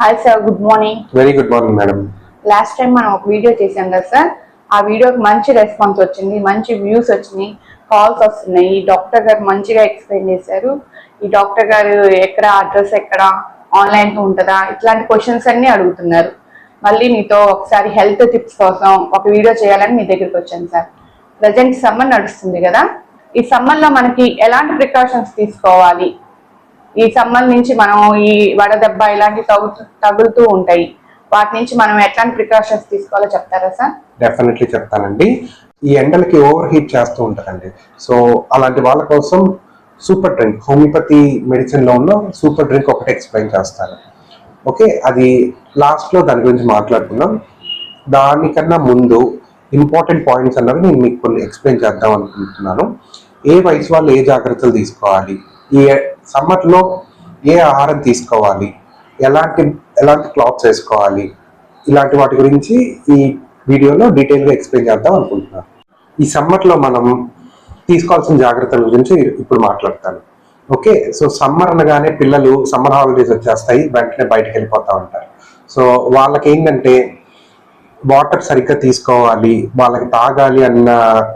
Hi sir good morning very good morning madam last time మనం ఒక video చేసాం కదా సార్ ఆ వీడియోకి మంచి రెస్పాన్స్ వచ్చింది మంచి వ్యూస్ వచ్చినాయి కాల్స్ వస్తున్నాయి. ఈ డాక్టర్ గారు మంచిగా ఎక్స్ప్లెయిన్ చేశారు. ఈ డాక్టర్ గారు ఎక్కడ అడ్రస్ ఎక్కడ ఆన్లైన్ ఉంటుందా ఇట్లాంటి క్వశ్చన్స్ అన్ని అడుగుతున్నారు. మళ్ళీ మీతో ఒకసారి హెల్త్ టిప్స్ కోసం ఒక వీడియో చేయాలని మీ దగ్గరికి వచ్చాను సార్ ప్రజెంట్ సమ్మర్ నడుస్తుంది కదా. ఈ సమ్మర్లో మనకి ఎలాంటి ప్రికాషన్స్ తీసుకోవాలి? ఈ సంబంధించి నుంచి మనం ఈ వడదెబ్బ ఇలాంటివి తగులుతూ తగులుతూ ఉంటాయి. వాటి నుంచి మనం ఎట్లాంటి ప్రికాషన్స్ తీసుకోవాలో చెప్తారా సార్? డెఫినెట్లీ చెప్తానండి. ఈ ఎండలకి ఓవర్ హీట్ చేస్తూ ఉంటుందండి. సో అలాంటి వాళ్ళ కోసం సూపర్ డ్రింక్ హోమియోపతి మెడిసిన్లో ఉన్న సూపర్ డ్రింక్ ఒకటి ఎక్స్ప్లెయిన్ చేస్తాను. ఓకే? అది లాస్ట్లో దాని గురించి మాట్లాడుకుందాం. దానికన్నా ముందు ఇంపార్టెంట్ పాయింట్స్ అన్నవి నేను మీకు కొన్ని ఎక్స్ప్లెయిన్ చేద్దాం అనుకుంటున్నాను. ఏ వయసు వాళ్ళు ఏ జాగ్రత్తలు తీసుకోవాలి? ఈ సమ్మర్లో ఏ ఆహారం తీసుకోవాలి? ఎలాంటి ఎలాంటి క్లాత్స్ వేసుకోవాలి? ఇలాంటి వాటి గురించి ఈ వీడియోలో డీటెయిల్గా ఎక్స్ప్లెయిన్ చేద్దాం అనుకుంటున్నాను ఈ సమ్మర్లో మనం తీసుకోవాల్సిన జాగ్రత్తల గురించి ఇప్పుడు మాట్లాడతాను. ఓకే? సో సమ్మర్ అనగానే పిల్లలు సమ్మర్ హాలిడేస్ వచ్చేస్తాయి వెంటనే బయటకు వెళ్ళిపోతూ ఉంటారు. సో వాళ్ళకి ఏంటంటే వాటర్ సరిగ్గా తీసుకోవాలి వాళ్ళకి తాగాలి అన్న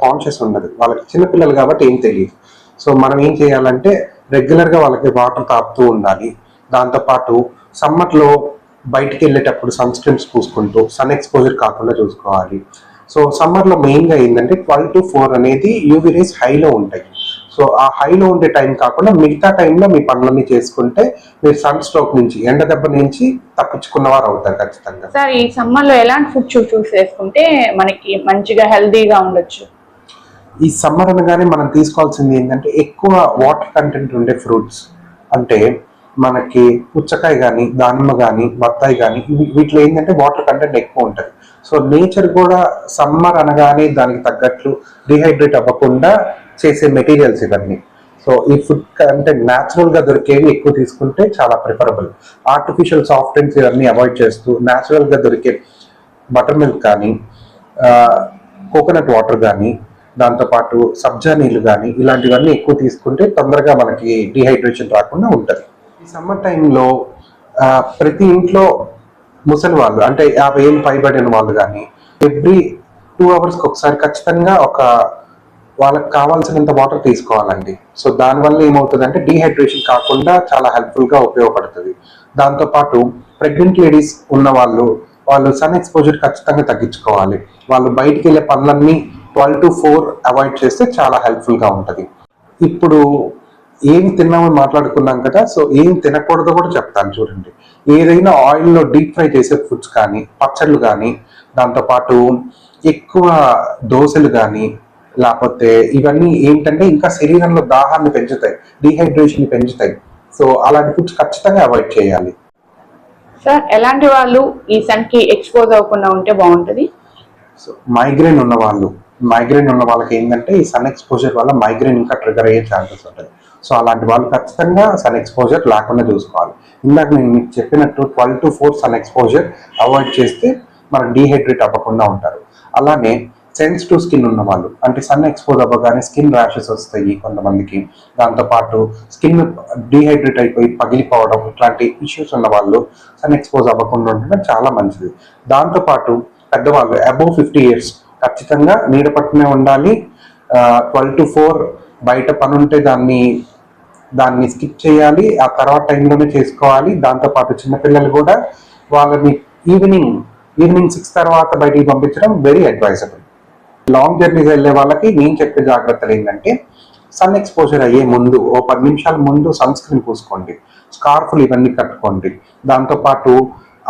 కాన్షియస్ ఉండదు. వాళ్ళకి చిన్నపిల్లలు కాబట్టి ఏం తెలియదు. సో మనం ఏం చేయాలంటే రెగ్యులర్గా వాళ్ళకి వాటర్ తాపుతూ ఉండాలి. దాంతోపాటు సమ్మర్లో బయటికి వెళ్ళేటప్పుడు సన్ స్క్రీన్స్ పూసుకుంటూ సన్ ఎక్స్పోజర్ కాకుండా చూసుకోవాలి. సో సమ్మర్లో మెయిన్గా ఏంటంటే ట్వెల్వ్ టు ఫోర్ అనేది యూవీ రేస్ హైలో ఉంటాయి. సో ఆ హైలో ఉండే టైం కాకుండా మిగతా టైంలో మీ పనులన్నీ చేసుకుంటే మీరు సన్ స్ట్రోక్ నుంచి ఎండ దెబ్బ నుంచి తప్పించుకున్నవారు అవుతారు ఖచ్చితంగా. సార్ ఈ సమ్మర్లో ఎలాంటి ఫుడ్ చూస్ చేసుకుంటే మనకి మంచిగా హెల్దీగా ఉండొచ్చు? ఈ సమ్మర్ అనగానే మనం తీసుకోవాల్సింది ఏంటంటే ఎక్కువ వాటర్ కంటెంట్ ఉండే ఫ్రూట్స్. అంటే మనకి పుచ్చకాయ కానీ దానిమ్మ కానీ బత్తాయి కానీ వీటిలో ఏంటంటే వాటర్ కంటెంట్ ఎక్కువ ఉంటుంది. సో నేచర్ కూడా సమ్మర్ అనగానే దానికి తగ్గట్లు డిహైడ్రేట్ అవ్వకుండా చేసే మెటీరియల్స్ ఇవన్నీ. సో ఈ ఫుడ్ కంటెంట్ న్యాచురల్గా దొరికేవి ఎక్కువ తీసుకుంటే చాలా ప్రిఫరబుల్ ఆర్టిఫిషియల్ సాఫ్ట్ డ్రింక్స్ ఇవన్నీ అవాయిడ్ చేస్తూ న్యాచురల్గా దొరికే బటర్ మిల్క్ కానీ కోకోనట్ వాటర్ కానీ దాంతోపాటు సబ్జా నీళ్ళు కానీ ఇలాంటివన్నీ ఎక్కువ తీసుకుంటే తొందరగా మనకి డిహైడ్రేషన్ రాకుండా ఉంటుంది. ఈ సమ్మర్ టైంలో ప్రతి ఇంట్లో ముసలి వాళ్ళు అంటే యాభై ఏళ్ళు పైబడిన వాళ్ళు కానీ ఎవ్రీ టూ అవర్స్కి ఒకసారి ఖచ్చితంగా ఒక వాళ్ళకి కావాల్సినంత వాటర్ తీసుకోవాలండి. సో దానివల్ల ఏమవుతుంది అంటే డీహైడ్రేషన్ కాకుండా చాలా హెల్ప్ఫుల్గా ఉపయోగపడుతుంది. దాంతోపాటు ప్రెగ్నెంట్ లేడీస్ ఉన్న వాళ్ళు వాళ్ళు సన్ ఎక్స్పోజర్ ఖచ్చితంగా తగ్గించుకోవాలి. వాళ్ళు బయటికి వెళ్ళే పనులన్నీ ట్వెల్వ్ టు ఫోర్ అవాయిడ్ చేస్తే చాలా హెల్ప్ఫుల్గా ఉంటుంది. ఇప్పుడు ఏం తిన్నామని మాట్లాడుకున్నాం కదా సో ఏం తినకూడదో కూడా చెప్తాను చూడండి. ఏదైనా ఆయిల్లో డీప్ ఫ్రై చేసే ఫుడ్స్ కానీ పచ్చళ్ళు కానీ దాంతోపాటు ఎక్కువ దోశలు కానీ లేకపోతే ఇవన్నీ ఏంటంటే ఇంకా శరీరంలో దాహాన్ని పెంచుతాయి డీహైడ్రేషన్ పెంచుతాయి. సో అలాంటి ఫుడ్స్ ఖచ్చితంగా అవాయిడ్ చేయాలి. సార్ ఎలాంటి వాళ్ళు ఈ సన్కి ఎక్స్పోజ్ అవ్వకుండా ఉంటే బాగుంటది? సో మైగ్రేన్ ఉన్న వాళ్ళు మైగ్రేన్ ఉన్న వాళ్ళకి ఏంటంటే ఈ సన్ ఎక్స్పోజర్ వల్ల మైగ్రేన్ ఇంకా ట్రిగర్ అయ్యే ఛాన్సెస్ ఉంటాయి. సో అలాంటి వాళ్ళు ఖచ్చితంగా సన్ ఎక్స్పోజర్ లేకుండా చూసుకోవాలి. ఇందాక నేను మీకు చెప్పినట్టు twelve to four sun exposure avoid చేస్తే మనం డీహైడ్రేట్ అవ్వకుండా ఉంటారు. అలానే సెన్సిటివ్ స్కిన్ ఉన్న వాళ్ళు అంటే సన్ ఎక్స్పోజ్ అవ్వగానే స్కిన్ ర్యాషెస్ వస్తాయి కొంతమందికి. దాంతోపాటు స్కిన్ డీహైడ్రేట్ అయిపోయి పగిలిపోవడం ఇట్లాంటి ఇష్యూస్ ఉన్న వాళ్ళు సన్ ఎక్స్పోజ్ అవ్వకుండా ఉండడం చాలా మంచిది. దాంతోపాటు పెద్దవాళ్ళు అబోవ్ ఫిఫ్టీ ఇయర్స్ ఖచ్చితంగా నీడ పట్టునే ఉండాలి. ట్వెల్వ్ టు ఫోర్ బయట పని ఉంటే దాన్ని దాన్ని స్కిప్ చేయాలి. ఆ తర్వాత టైంలోనే చేసుకోవాలి. దాంతోపాటు చిన్నపిల్లలు కూడా వాళ్ళని ఈవినింగ్ ఈవినింగ్ సిక్స్ తర్వాత బయటికి పంపించడం వెరీ అడ్వైజబుల్ లాంగ్ జర్నీస్ వెళ్ళే వాళ్ళకి నేను చెప్పే జాగ్రత్తలు ఏంటంటే సన్ ఎక్స్పోజర్ అయ్యే ముందు ఓ పది నిమిషాల ముందు సన్ స్క్రీన్ పూసుకోండి. స్కార్ఫ్లు ఇవన్నీ కట్టుకోండి. దాంతోపాటు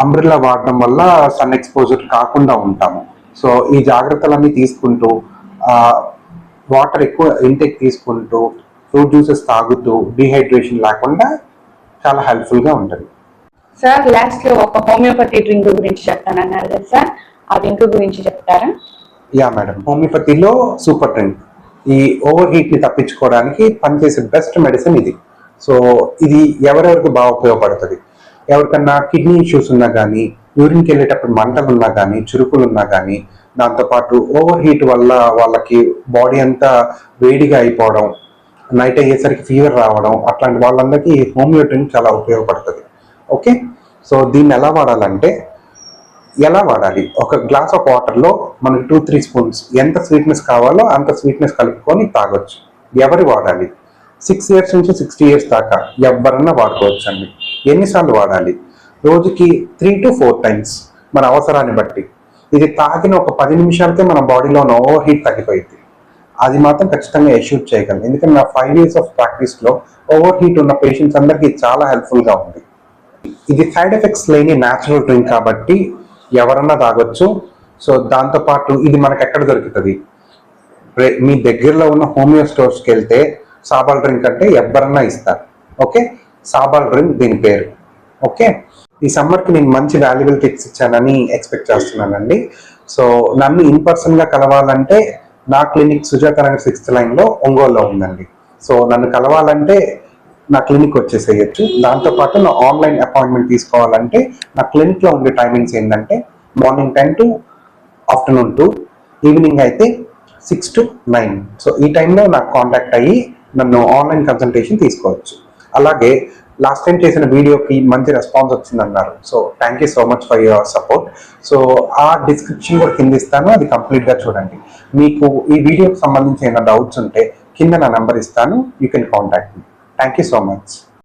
అంబ్రిల్లా వాడడం వల్ల సన్ ఎక్స్పోజర్ కాకుండా ఉంటాము. సో ఈ జాగ్రత్తలన్నీ తీసుకుంటూ వాటర్ ఎక్కువ ఇంటేక్ తీసుకుంటూ ఫ్రూట్ జ్యూసెస్ తాగుతూ డిహైడ్రేషన్ లేకుండా చాలా హెల్ప్ఫుల్గా ఉంటుంది. సార్ లాస్ట్లో ఒక హోమియోపతి డ్రింక్ గురించి చెప్తానన్నారు కదా సార్ ఆ డ్రింక్ గురించి చెప్తారా? యా మేడం హోమియోపతిలో సూపర్ డ్రింక్ ఈ ఓవర్ హీట్ని తప్పించుకోవడానికి పనిచేసే బెస్ట్ మెడిసిన్ ఇది. సో ఇది ఎవరెవరికి బాగా ఉపయోగపడుతుంది? ఎవరికన్నా కిడ్నీ ఇష్యూస్ ఉన్నా కానీ యూరిన్కి వెళ్ళేటప్పుడు మంటలు ఉన్నా కానీ చురుకులు ఉన్నా కానీ దాంతోపాటు ఓవర్ హీట్ వల్ల వాళ్ళకి బాడీ అంతా వేడిగా అయిపోవడం నైట్ అయ్యేసరికి ఫీవర్ రావడం అట్లాంటి వాళ్ళందరికీ హోమియో డ్రింక్ చాలా ఉపయోగపడుతుంది. ఓకే? సో దీన్ని ఎలా వాడాలంటే ఎలా వాడాలి? ఒక గ్లాస్ ఆఫ్ వాటర్లో మనకి టూ త్రీ స్పూన్స్ ఎంత స్వీట్నెస్ కావాలో అంత స్వీట్నెస్ కలుపుకొని తాగొచ్చు. ఎవరు వాడాలి? సిక్స్ ఇయర్స్ నుంచి సిక్స్టీ ఇయర్స్ దాకా ఎవరన్నా వాడుకోవచ్చు అండి ఎన్నిసార్లు వాడాలి? రోజుకి త్రీ టు ఫోర్ టైమ్స్ మన అవసరాన్ని బట్టి. ఇది తాగిన ఒక పది నిమిషాలకే మన బాడీలో ఉన్న ఓవర్ హీట్ తగ్గిపోయింది. అది మాత్రం ఖచ్చితంగా ఎష్యూట్ చేయగలను. ఎందుకంటే నా ఫైవ్ ఇయర్స్ ఆఫ్ ప్రాక్టీస్లో ఓవర్ హీట్ ఉన్న పేషెంట్స్ అందరికీ చాలా హెల్ప్ఫుల్గా ఉంది. ఇది సైడ్ ఎఫెక్ట్స్ లేని న్యాచురల్ డ్రింక్ కాబట్టి ఎవరన్నా తాగొచ్చు. సో దాంతోపాటు ఇది మనకు ఎక్కడ దొరుకుతుంది? మీ దగ్గరలో ఉన్న హోమియో స్టోర్స్కి వెళ్తే సాబాల్ డ్రింక్ అంటే ఎవరన్నా ఇస్తారు. ఓకే సాబాల్ డ్రింక్ దీని పేరు. ఓకే ఈ సమ్మర్కి నేను మంచి వాల్యుబుల్ టిప్స్ ఇచ్చానని ఎక్స్పెక్ట్ చేస్తున్నానండి. సో నన్ను ఇన్ పర్సన్గా కలవాలంటే నా క్లినిక్ సుజాత నగర్ సిక్స్త్ లైన్లో ఒంగోలులో ఉందండి. సో నన్ను కలవాలంటే నా క్లినిక్ వచ్చేసేయచ్చు. దాంతోపాటు నా ఆన్లైన్ అపాయింట్మెంట్ తీసుకోవాలంటే నా క్లినిక్లో ఉండే టైమింగ్స్ ఏంటంటే morning ten to afternoon two evening అయితే సిక్స్ టు నైన్ సో ఈ టైంలో నాకు కాంటాక్ట్ అయ్యి నన్ను ఆన్లైన్ కన్సల్టేషన్ తీసుకోవచ్చు. అలాగే లాస్ట్ టైం చేసిన వీడియోకి మంచి response వచ్చిందన్నారు. So thank you so much for your support so ఆ డిస్క్రిప్షన్ కూడా కింద ఇస్తాను అది కంప్లీట్గా చూడండి. మీకు ఈ వీడియోకి సంబంధించి ఏమైనా డౌట్స్ ఉంటే కింద నా నెంబర్ ఇస్తాను you can contact me thank you so much